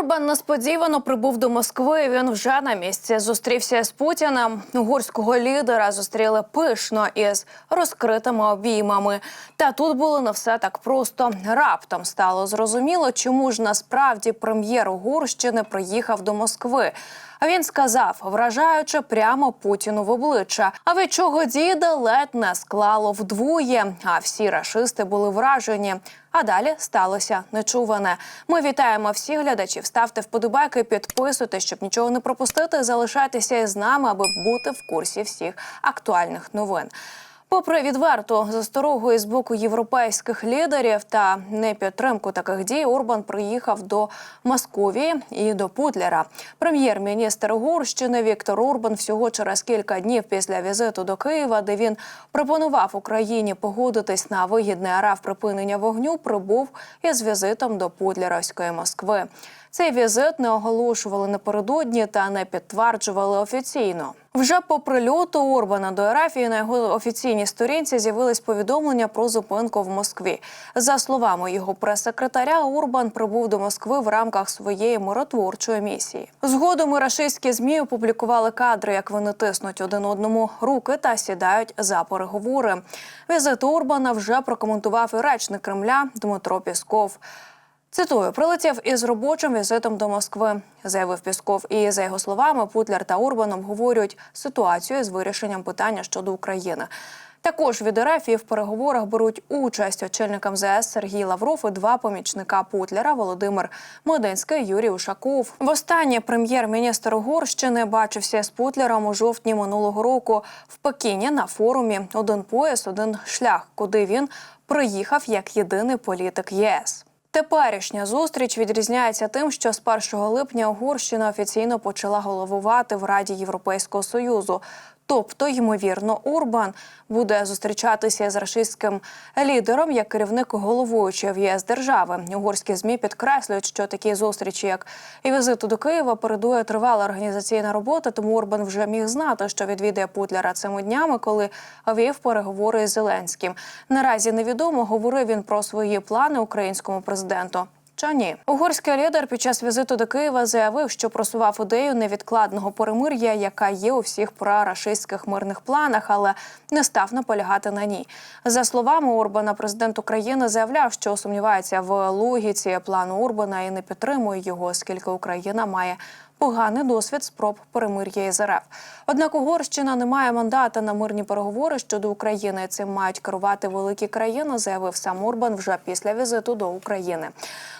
Орбан несподівано прибув до Москви. Він вже на місці зустрівся з Путіним. Угорського лідера зустріли пишно із розкритими обіймами. Та тут було не все так просто. Раптом стало зрозуміло, чому ж насправді прем'єр Угорщини приїхав до Москви. А він сказав, вражаючи прямо Путіну в обличчя. А від чого діда ледь не склало вдвоє. А всі рашисти були вражені. А далі сталося нечуване. Ми вітаємо всіх глядачів. Ставте вподобайки, підписуйтесь, щоб нічого не пропустити. Залишайтеся із нами, аби бути в курсі всіх актуальних новин. Попри відверту засторогу із боку європейських лідерів та непідтримку таких дій, Орбан приїхав до Московії і до Путлера. Прем'єр-міністр Угорщини Віктор Орбан всього через кілька днів після візиту до Києва, де він пропонував Україні погодитись на вигідний араф припинення вогню, прибув із візитом до Путлерівської Москви. Цей візит не оголошували напередодні та не підтверджували офіційно. Вже по прильоту Орбана до Арафії на його офіційній сторінці з'явились повідомлення про зупинку в Москві. За словами його прес-секретаря, Орбан прибув до Москви в рамках своєї миротворчої місії. Згодом і рашистські змі опублікували кадри, як вони тиснуть один одному руки та сідають за переговори. Візит Орбана вже прокоментував і речник Кремля Дмитро Пісков. Цитую, прилетів із робочим візитом до Москви, заявив Пісков. І за його словами, Путляр та Урбан обговорюють ситуацію з вирішенням питання щодо України. Також від РФ в переговорах беруть участь очільник МЗС Сергій Лавров і два помічника Путляра Володимир Мединський, Юрій Ушаков. Востаннє прем'єр-міністр Угорщини бачився з Путлером у жовтні минулого року в Пекіні на форумі Один пояс, один шлях, куди він приїхав як єдиний політик ЄС. Теперішня зустріч відрізняється тим, що з 1 липня Угорщина офіційно почала головувати в Раді Європейського союзу. Тобто, ймовірно, Урбан буде зустрічатися з рашистським лідером як керівник головуючої в ЄС держави. Угорські змі підкреслюють, що такі зустрічі, як і візиту до Києва, передує тривала організаційна робота. Тому Орбан вже міг знати, що відвідає Путляра цими днями, коли вів переговори з Зеленським. Наразі невідомо говорив він про свої плани українському президенту. Чи ні, угорський лідер під час візиту до Києва заявив, що просував ідею невідкладного перемир'я, яка є у всіх прорашистських мирних планах, але не став наполягати на ній. За словами Орбана, президент України заявляв, що сумнівається в логіці плану Орбана і не підтримує його, оскільки Україна має поганий досвід спроб перемир'я із РФ. Однак Угорщина не має мандата на мирні переговори щодо України. Цим мають керувати великі країни, заявив сам Орбан вже після візиту до України.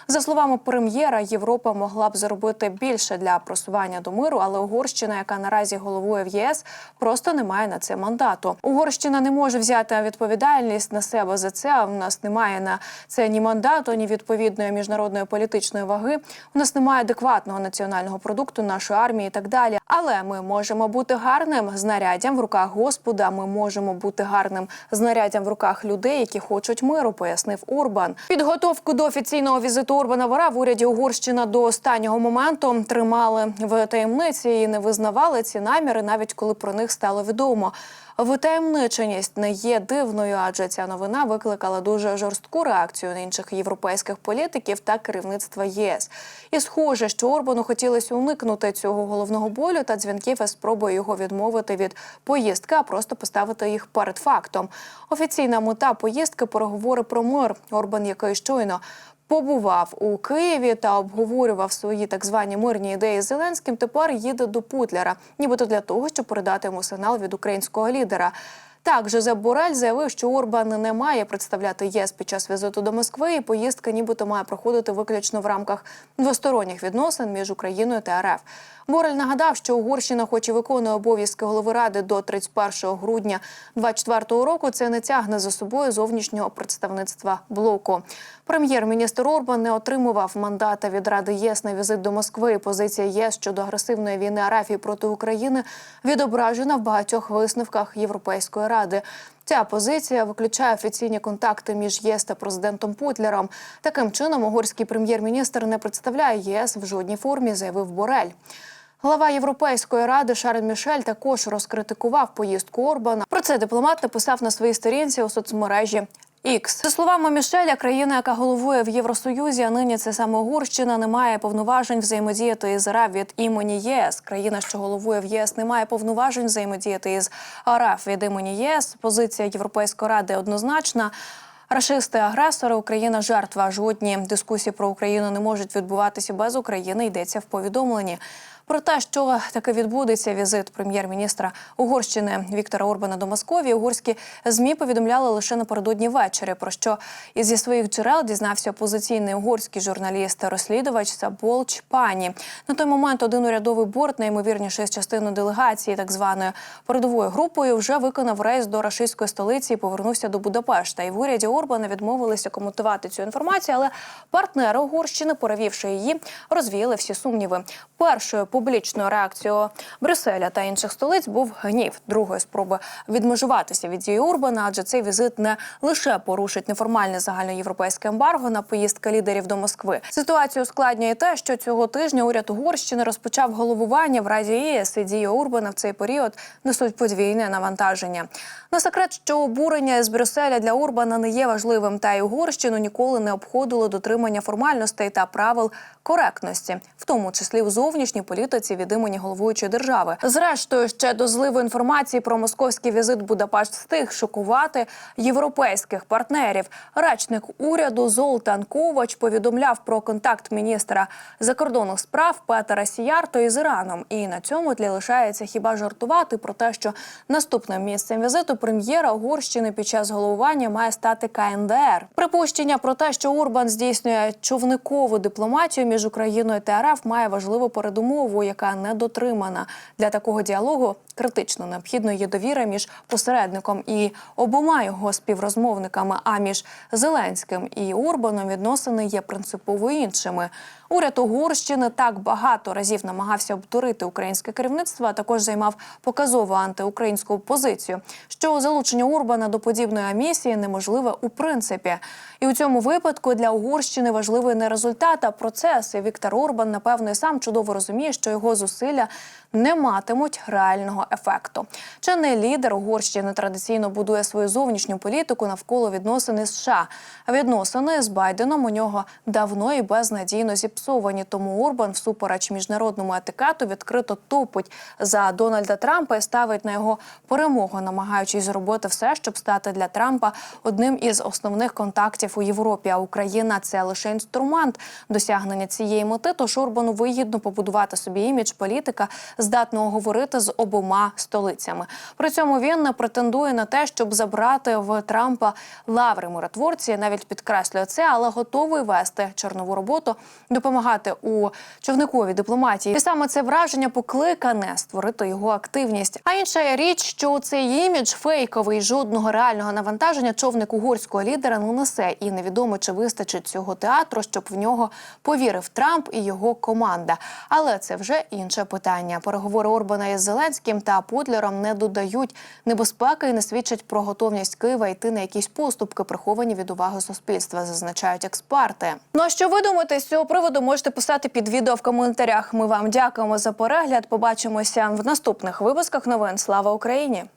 За словами прем'єра, Європа могла б зробити більше для просування до миру, але Угорщина, яка наразі головує в ЄС, просто не має на це мандату. Угорщина не може взяти відповідальність на себе за це. У нас немає на це ні мандату, ні відповідної міжнародної політичної ваги. У нас немає адекватного національного продукту нашої армії і так далі. Але ми можемо бути гарним знаряддям в руках Господа. Ми можемо бути гарним знаряддям в руках людей, які хочуть миру, пояснив Урбан. Підготовку до офіційного візиту Орбана Вара в уряді Угорщина до останнього моменту тримали в таємниці і не визнавали ці наміри, навіть коли про них стало відомо. Витаємниченість не є дивною, адже ця новина викликала дуже жорстку реакцію на інших європейських політиків та керівництва ЄС. І схоже, що Орбану хотілося уникнути цього головного болю та дзвінків із спробою його відмовити від поїздки, а просто поставити їх перед фактом. Офіційна мета поїздки переговори про мир. Орбан, який щойно побував у Києві та обговорював свої так звані мирні ідеї з Зеленським. Тепер їде до Путляра, нібито для того, щоб передати йому сигнал від українського лідера. Так, Жозеп Борель заявив, що Орбан не має представляти ЄС під час візиту до Москви, і поїздка нібито має проходити виключно в рамках двосторонніх відносин між Україною та РФ. Борель нагадав, що Угорщина, хоч і виконує обов'язки голови ради до 31 грудня 2024 року, це не тягне за собою зовнішнього представництва блоку. Прем'єр-міністр Орбан не отримував мандата від Ради ЄС на візит до Москви. Позиція ЄС щодо агресивної війни Арафії проти України відображена в багатьох висновках Європейської ради. Ця позиція виключає офіційні контакти між ЄС та президентом Путлером. Таким чином, угорський прем'єр-міністр не представляє ЄС в жодній формі, заявив Борель. Глава Європейської ради Шарль Мішель також розкритикував поїздку Орбана. Про це дипломат написав на своїй сторінці у соцмережі Ікс. За словами Мішеля, країна, яка головує в Євросоюзі, а нині це саме Угорщина, не має повноважень взаємодіяти із РФ від імені ЄС. Країна, що головує в ЄС, не має повноважень взаємодіяти із РФ від імені єС. Позиція Європейської ради однозначна. Рашисти, агресори, Україна жертва. Жодні дискусії про Україну не можуть відбуватися без України. Йдеться в повідомленні. Про те, що таки відбудеться візит прем'єр-міністра Угорщини Віктора Орбана до Московії, угорські змі повідомляли лише напередодні ввечері. Про що із зі своїх джерел дізнався опозиційний угорський журналіст розслідувач Саболч Пані. На той момент один урядовий борт, найімовірніше з частиною делегації, так званою передовою групою, вже виконав рейс до рашистської столиці і повернувся до Будапешта. І в уряді Орбана відмовилися коментувати цю інформацію, але партнери Угорщини, перевівши її, розвіяли всі сумніви. Першою публічною реакцією Брюсселя та інших столиць був гнів другої спроби відмежуватися від дії Орбана, адже цей візит не лише порушить неформальне загальноєвропейське ембарго на поїздки лідерів до Москви. Ситуацію ускладнює те, що цього тижня уряд Угорщини розпочав головування в Раді ЄС і дії Орбана в цей період несуть подвійне навантаження. На секрет, що обурення з Брюсселя для Орбана не є важливим, та й Угорщину ніколи не обходило дотримання формальностей та правил коректності, в тому числі у зовнішній політиці від імені головуючої держави. Зрештою, ще до зливу інформації про московський візит Будапешт встиг шокувати європейських партнерів. Речник уряду Золтан Ковач повідомляв про контакт міністра закордонних справ Петера Сіярто із Іраном. І на цьому тлі лишається хіба жартувати про те, що наступним місцем візиту прем'єра Угорщини під час головування має стати КНДР. Припущення про те, що Урбан здійснює човникову дипломатію між Україною та РФ, має важливу передумову, яка не дотримана для такого діалогу. Критично необхідно є довіра між посередником і обома його співрозмовниками. А між Зеленським і Урбаном відносини є принципово іншими. Уряд Угорщини так багато разів намагався обдурити українське керівництво, а також займав показову антиукраїнську позицію. Що залучення Урбана до подібної місії неможливе у принципі. І у цьому випадку для Угорщини важливий не результат, а процес. І Віктор Орбан, напевно, сам чудово розуміє, що його зусилля не матимуть реального ефекту. Чинний лідер Угорщини традиційно будує свою зовнішню політику навколо відносини з США. Відносини з Байденом у нього давно і безнадійно зіпсовані. Тому Орбан, всупереч міжнародному етикету, відкрито топить за Дональда Трампа і ставить на його перемогу, намагаючись зробити все, щоб стати для Трампа одним із основних контактів у Європі. А Україна це лише інструмент досягнення цієї мети. Тож Орбану вигідно побудувати собі імідж політика, здатного говорити з обома столицями. При цьому він не претендує на те, щоб забрати в Трампа лаври миротворці. Навіть підкреслює це, але готовий вести чорнову роботу, допомагати у човниковій дипломатії. І саме це враження покликане створити його активність. А інша річ, що цей імідж фейковий, жодного реального навантаження човник угорського лідера не несе, і невідомо чи вистачить цього театру, щоб в нього повірив Трамп і його команда. Але це вже інше питання. Переговори Орбана із Зеленським та Путлером не додають небезпеки і не свідчать про готовність Києва йти на якісь поступки, приховані від уваги суспільства, зазначають експерти. Ну а що ви думаєте з цього приводу? Можете писати під відео в коментарях. Ми вам дякуємо за перегляд. Побачимося в наступних випусках новин. Слава Україні!